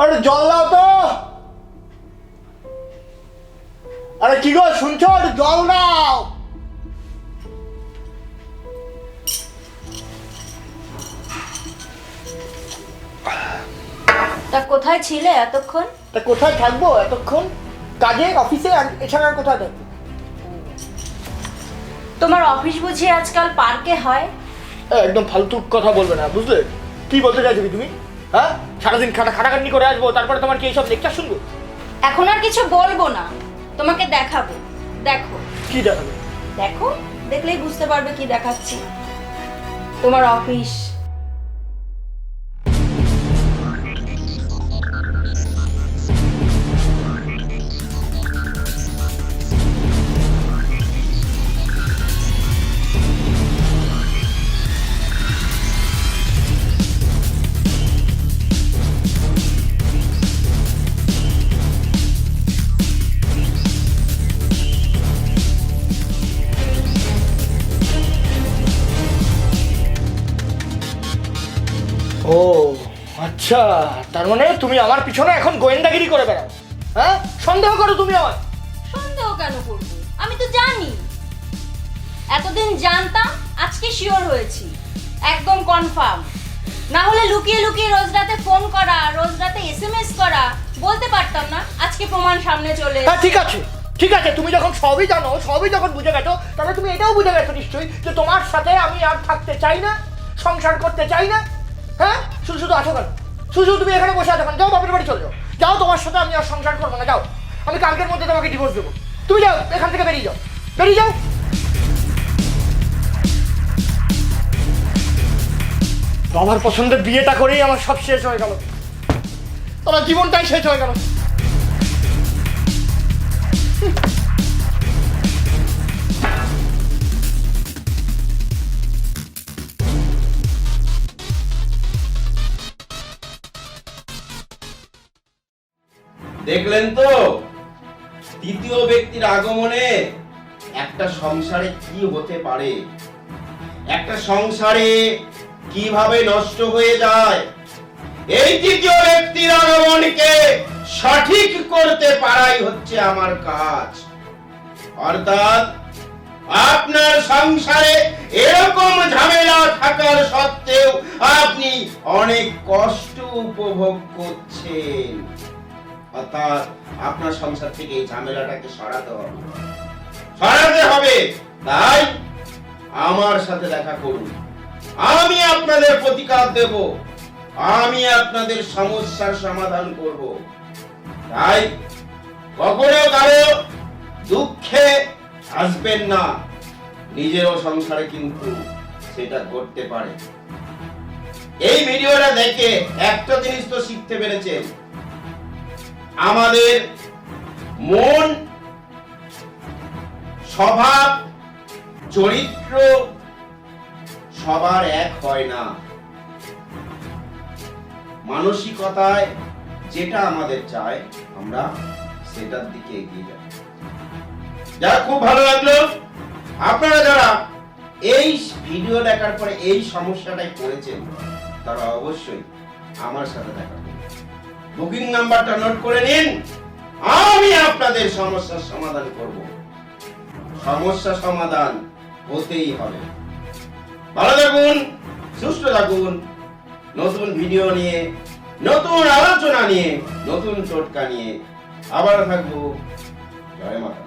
আরে জল দাও তো। আরে কি গো শুনছো? জল দাও। তা কোথায় ছিলে এতক্ষণ? তা কোথায় থাকব এতক্ষণ? কাজে অফিসে আর এছাড়া আর কোথায় থাকব? তোমার অফিস বুঝি আজকাল পার্কে হয়? একদম ফালতু কথা বলবে না বুঝলে? কি বলতে চাইছো তুমি? হ্যাঁ? সারাদিন খাটা খাটাখাটনি করে আসব তারপরে তোমার কি এইসব লেকচার শুনব? এখন আর কিছু বলব না। তোমাকে দেখাবো। দেখো। কি দেখাবে? দেখো দেখলেই বুঝতে পারবে কি দেখাচ্ছি। তোমার অফিস ও আচ্ছা তার মানে তুমি আমার পিছনে এখন গোয়েন্দাগিরি করে বেড়াও। হ্যাঁ? সন্দেহ করো তুমি আমার সন্দেহ কেন করব? আমি তো জানি। এতদিন জানতাম আজকে শিওর হয়েছি। একদম কনফার্ম। না হলে লুকিয়ে লুকিয়ে রোজ রাতে ফোন করা রোজ রাতে এসএমএস করা বলতে পারতাম না আজকে প্রমাণ সামনে চলে হ্যাঁ ঠিক আছে ঠিক আছে তুমি যখন সবই জানো সবই যখন বুঝে গেছো তাহলে তুমি এটাও বুঝে গেছো নিশ্চয়ই যে তোমার সাথে আমি আর থাকতে চাই না সংসার করতে চাই না হ্যাঁ? শুধু শুধু আছো কেন শুধু শুধু তুমি এখানে বসে আছো কেন যাও, বাপের বাড়ি চলে যাও। যাও, তোমার সাথে আমি আর সংসার করব না। যাও। আমি কালকের মধ্যে তোমাকে ডিভোর্স দেবো। তুমি যাও, এখান থেকে বেরিয়ে যাও। বেরিয়ে যাও। আমার পছন্দের বিয়েটা করেই আমার সব শেষ হয়ে গেল। তোমার জীবনটাই শেষ হয়ে গেল। দেখলেন তো? তৃতীয় ব্যক্তির আগমনে একটা সংসারে কি হতে পারে? একটা সংসারে কীভাবে নষ্ট হয়ে যায়? এই তৃতীয় ব্যক্তির আগমনকে সঠিক করতে পারাই হচ্ছে আমার কাজ। অর্থাৎ আপনার সংসারে এরকম ঝামেলা থাকার সত্ত্বেও আপনি অনেক কষ্ট উপভোগ করছেন। অর্থাৎ আপনার সংসার থেকে এই ঝামেলাটাকে সরাতে হবে। সরাতে হবে। তাই আমার সাথে দেখা করুন। আমি আপনাদের প্রতিকার দেব। আমি আপনাদের সমস্যার সমাধান করব। তাই কখনো কারও দুঃখে আসবেন না। নিজেরও সংসারে কিন্তু সেটা ঘটতে পারে। এই ভিডিওটা দেখে একটা জিনিস তো শিখতে পেরেছেন। আমাদের মন, স্বভাব, চরিত্র সবার এক হয় না। মানসিকতায় যেটা আমাদের চায়, আমরা সেটার দিকে এগিয়ে যাই। যারা খুব ভালো লাগল। আপনারা যারা এই ভিডিও দেখার পরে এই সমস্যাটাই পড়েছেন, তারা অবশ্যই আমার সাথে দেখা বুকিং নাম্বারটা নোট করে নিন। আমি আপনাদের সমস্যার সমাধান করব। সমস্যা সমাধান হতেই হবে। ভালো থাকুন, সুস্থ থাকুন। নতুন ভিডিও নিয়ে, নতুন আলোচনা নিয়ে, নতুন চটকা নিয়ে আবার থাকব। জয় মাতা